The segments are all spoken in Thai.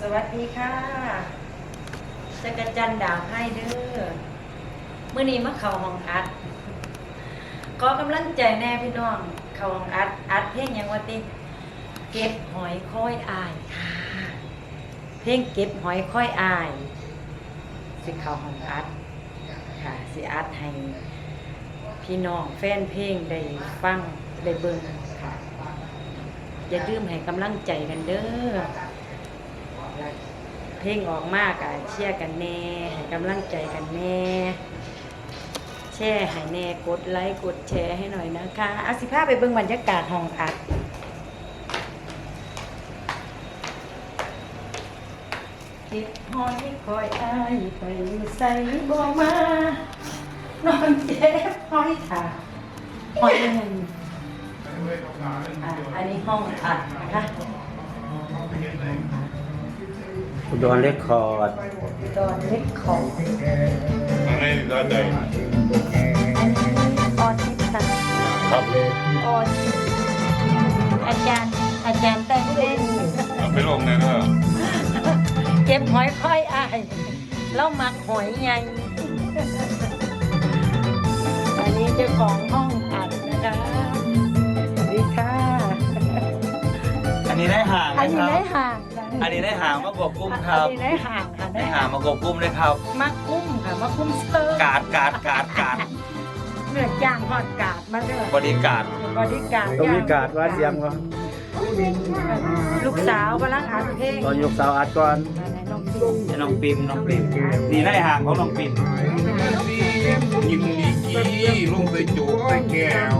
สวัสดีค่ะจักรจันดาวให้เด้อเมื่อนี้มาเข้าห้องอัดขอกำลังใจแน่พี่น้อง เข้าห้องอัด อัดเพลงยังวะติเก็บหอยค่อยอายค่ะ เพลงเก็บหอยค่อยอาย สิเข้าห้องอัด ค่ะ สิอัดให้พี่น้องแฟนเพลงได้ฟังได้เบิ่งค่ะ อย่าลืมให้กำลังใจกันเด้อ ลงออกมากอะเชียร์กันแน่ให้กำลังใจกันแน่แชร์ให้แน่กดไลค์กดแชร์ให้หน่อยนะคะอาสิพาไปเบิ่งบรรยากาศห้องอัดเก็บหอยคอยอายไปอยู่ใส่บ่มานอนเจ็บหอยถ่าหอยหนึ่งอะอันนี้ห้องอัดนะคะ อุดรเรคคอร์ดตอนเล็กของไม่ได้ใจออทิสต์ครับออทิสต์อาจารย์ อาจารย์แต่งเล่นเอาไปลงเลยนะเก็บหอยค่อยอายแล้วหมักหอยไงอันนี้เจ้าของห้องอัดนะคะสวัสดีค่ะ อันนี้ได้ห่างอันนะนี้ครับได้ห่าง อันนี้ได้ห่างมากกว่ากุ้มครัอับนนี้ได้ห่างค่ะได้ห่างมากกว่ากุ้มเลยครับมักกุ้มค่ะมักกุ้มสเตอร์กาดกาดกาดกาดเนื้อย่างฮอดกาดมาเด้อบอดี้การ์ดบอดี้การ์ดต้องมีการ์ดว่าเสียงก่อนลูกสาวกำลังอัดเพลงตอนยกเสาวอัดก่อนอะไรน้องปิ่นนี่น้องปิมน้องปิมนี่ได้ห่างของน้องปิมกินดีกี้ลงใส่โจกใส่แก้ว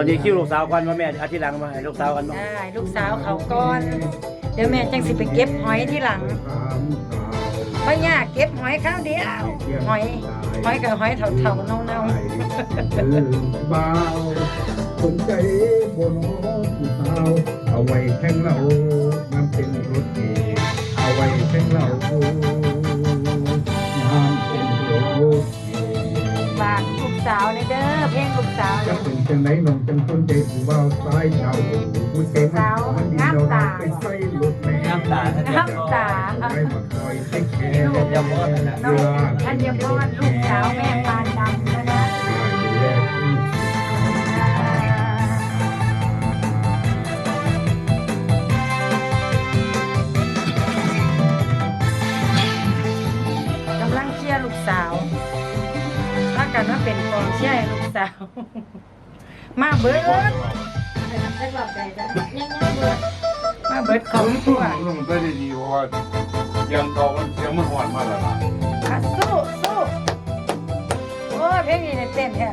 ตอนนี้คิวลูกสาวก่อนว่าแม่อาทิตย์หลังมาให้ลูกสาวกันบ้างได้ลูกสาวเขาก่อน เดี๋ยวแม่จังสิไปเก็บหอยที่หลังไม่ยากเก็บหอยข้าวเดียวหอยหอยกับหอยเถ่าๆเน่าเบาสนใจบนผู้สาวเอาไว้แข่งเราน้ำเป็นรถเมล์เอาไว้แข่งเราน้ำเป็นรถเมล์ๆฝากลูกสาวในเด้อเพลงลูกสาว จะเป็นจังไหนน้องจังคนใจผู้เบาสายเจ้าผู้เต็มมันดีเราไปใส่รถแม่น้ำตาท่านน้ำตาไม่มาคอยเทคแคร์ลูกน้องท่านยมพรลูกสาวแม่ปานดำนะคะดูแลผู้กำลังเชียร์ลูกสาวถ้ากันว่าเป็นกองเชียร์ลูกสาว มาเบิดมาเบิดของตัวลงได้ดีเพราะว่ายังเก่ามันเสียงมันหวานมากแล้วนะอะสู้สู้โอ้ยเพลงนี้เนี่ยเต้นแท้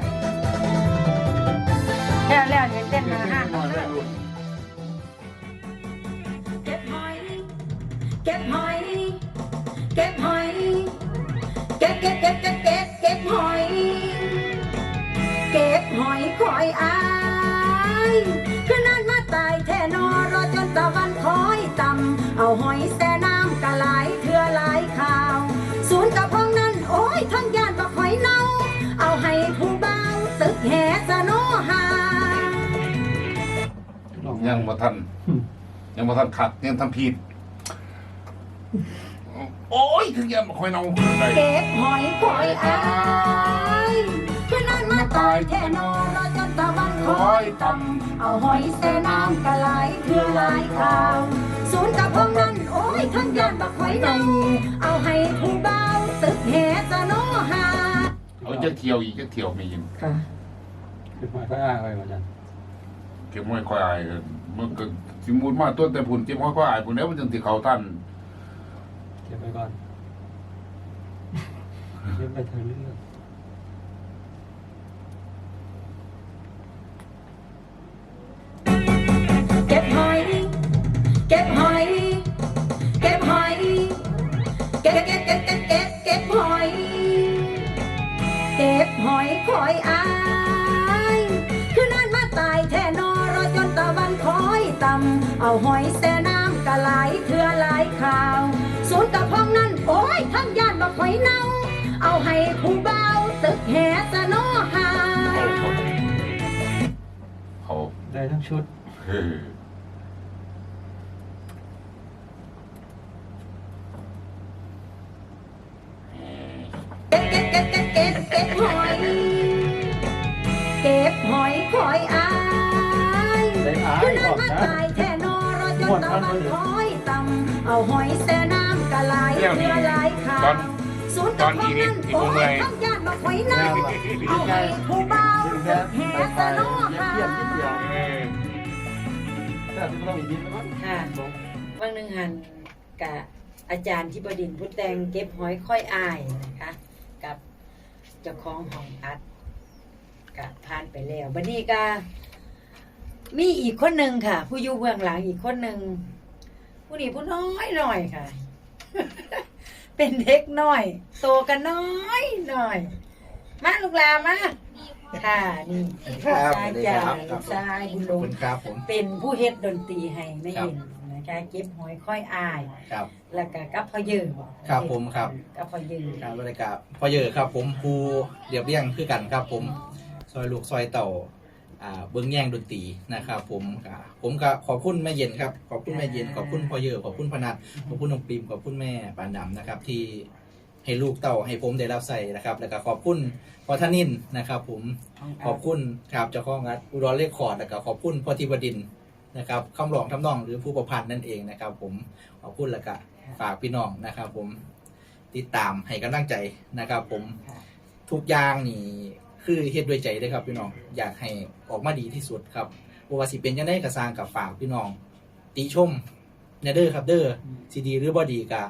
แล้วแล้วเนี่ยเต้นมาห้าเก็บหอย เก็บหอย เก็บหอย เก็บเก็บเก็บเก็บเก็บหอย อยคอยอายคืนนั้นมาตายแท่นอรอจนตะวันคอยต่ำเอาหอยแซ่น้ำกะหลายเทือหลายข่าว ศูนย์กับห้องนั้นโอ้ยทั้งย่านบักหอยเน่า เอาให้ผู้เบาตึกแห่สะโนหายังมาทัน ยังมาทันขัดยังทำผิด โอ้ยถึงยังคอยเนาได้เก็บหอยคอยอายคืนนั้นมา ตายแท่นอรอจนตะวันคอยต่ำเอาหอยแซ่น้ำกะไหลเทือหลายข่าว ศูนย์กับห้องนั้นโอ้ยทั้งย่านบักหอยเน่าเอาให้ผู้เบาตึกแห่สะโนหาเอาจะเที่ยวอีกจะเที่ยวไม่ยินค่ะมาก็อ้าไปมาจันเก็บไม่ค่อยอายกันมันก็สิมูลมาต้นแต่ผุนเก็บไม่ค่อยอายผุนแล้วมันจึงที่เขาท่านเก็บไปก่อนเก็บไปทางเรื่อง เก็บหอยคอยอายคืนนั้นมาตายแท่นอรอจนตะวันคอยต่ำเอาหอยแซ่น้ำกะไหลเทือหลายข่าว ศูนย์กับห้องนั้นโอ้ยทั้งย่านบักหอยเน่า เอาให้ผู้เบาตึกแหสะโนหาเขาเขาได้ทั้งชุด ขึ้นมาตายแท่นอรอจนตะวันคอยต่ำเอาหอยแซ่น้ำกะไหลเรือไหลขาวศูนย์กับของนั้นโอ้ยต้องย่านมาหอยน้ำเอาให้ผู้เบาแหสะโนหาเอ้ยค่ะวันหนึ่งหันกับอาจารย์ที่บดินทร์พุทธแดงเก็บหอยค่อยอายนะคะกับเจ้าของห้องอัดกับผ่านไปแล้วบันนี้ก็ มีอีกคนหนึ่งค่ะ ผู้อยู่เบื้องหลังอีกคนหนึ่งผู้นี้ผู้น้อยหน่อยค่ะ เป็นเด็กน้อย โตกันน้อยหน่อย มาลูกหลามาค่ะนี่ครับชายจ่าครับลูกชายบุญหลขอบงคุณครับผมเป็นผู้เฮ็ดดนตรีให้ไม่เห็นนะคะเก็บหอยค่อยอายครับแล้วก็กับพ่อยืนครับผมครับกับพ่อยืนครับบริการพอเยอะครับ ผมครูเรียบเรียงคือกันครับผม ซอยลูกซอยเต่าอ่า เบิ้งแย่งดนตรีนะครับ ผมก็ผมก็ขอบคุณแม่เย็นครับขอบคุณแม่เย็นขอบคุณพ่อเยอะขอบคุณพนัทขอบคุณน้องปิมขอบคุณแม่ปานดำนะครับ ที่ให้ลูกเต่าให้ผมได้รับใส่นะครับ แล้วก็ขอบคุณพ่อธนินนะครับ ผมขอบคุณครับเจ้าของงัดอุดรเลคคอร์ดแล้วก็ขอบคุณพ่อธิบดินทร์นะครับคำร้องทำนองหรือผู้ประพันธ์นั่นเองนะครับ ผมขอบคุณแล้วก็ฝากพี่น้องนะครับ ผมติดตามให้กำลังใจนะครับ ผมทุกอย่างนี่ คือเฮ็ดด้วยใจเลยครับพี่น้องอยากให้ออกมาดีที่สุดครับบ่ว่าสิเป็นยังไงก็สร้างกับฝากพี่น้องติชมเนเด้อครับเด้อซีดีหรือบ่ดีก็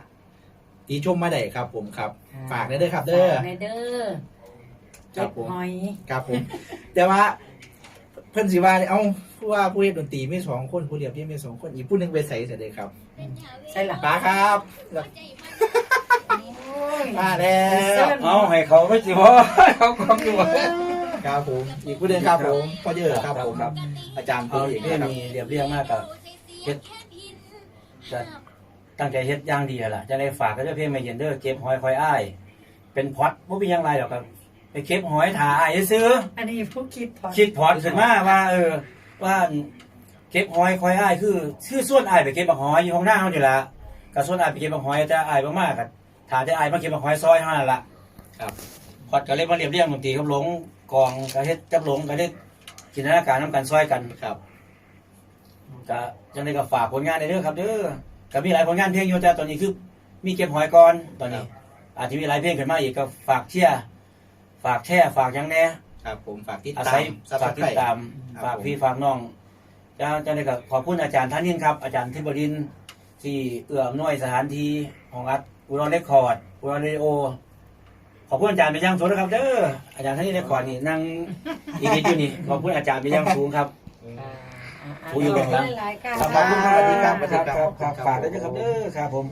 ติชมมาได้ครับผมครับ ฝากเนเด้อครับ เด้อฝากในเด้อครัเก็บบผมหอยครับผม แต่ว่าเพิ่นสิว่าเนี่ยเอ้าผู้ว่าผู้เล่นดนตรีมีสองคนผู้เรียบเรียงมีสองคนอีกผู้หนึงไปใส่เสร็จเลยครับใช่หรอป้าครับ มาแล้วเอาให้เขาไม่สิบ่เขาความอยู่ครับผมอีกผู้หนึงครับผมพ่อเยอะครับผมครับ อาจารย์เอาผู้เอกเรื่องนะครับนี้เรียบเรียงมากกับเฮ็ดจะตั้งใจเฮ็ดอย่างดีอะล่ะจะได้ฝากก็จะเพลงไม่เย็นเด้อเก็บหอยคอยอ้าย เป็นพอดบ่มีหยังไรหรอกครับไปเก็บหอยถ่าอ้ายซื้อ อันนี้ผู้คิดพอคิดพอดขึ้นมาว่า เออ ว่าเก็บหอยคอยอ้ายคือชื่อส่วนอ้ายไปเก็บบักหอยอยู่ห้องหน้าเฮานี่ล่ะก็ส่วนอ้ายไปเก็บบักหอยแต่อ้ายบ่มาก็ ถ้าได้อ้ายมาเก็บบักหอยซอยเฮานั่นล่ะครับพอดก็เลยมาเรียบเรียงดนตรีกับหลงกองก็เฮ็ดกับหลงก็ได้จินตนาการนํกันซอยกันครับก็จังได้ก็ฝากผลงานในเด้อครับเด้อก็มีหลายผลงานเพลงอยู่แต่ตอนนี้คือ มีเก็บหอยก่อนตอนนี้ อาจจะมีหลายเพลงขึ้นมาอีกก็ฝากเชียร์ฝากแช่ฝากหยังแน่ครับผมฝากติดอาตาศัยมฝากติดตามครับฝากผมพี่ฝากน้องจะจะได้ก็ขอบคุณอาจารย์ท่านนินครับ อาจารย์ทิบดินทร์ ที่เอื้ออำนวยสถานที่ของอัดอุดรเรคคอร์ดอุดรเรดิโอ ขอบคุณอาจารย์เป็นอย่างสูงนะครับเด้ออาจารย์ท่านนี้เรคคอร์ดนี่นั่งอีกอยู่นี่ขอบคุณอาจารย์เป็นอย่างสูงครับ ผู้อยู่เบื้องหลัง หลายๆการ ขอบคุณครับสวัสดีครับครับครับฝากด้วยนะครับเด้อครับผม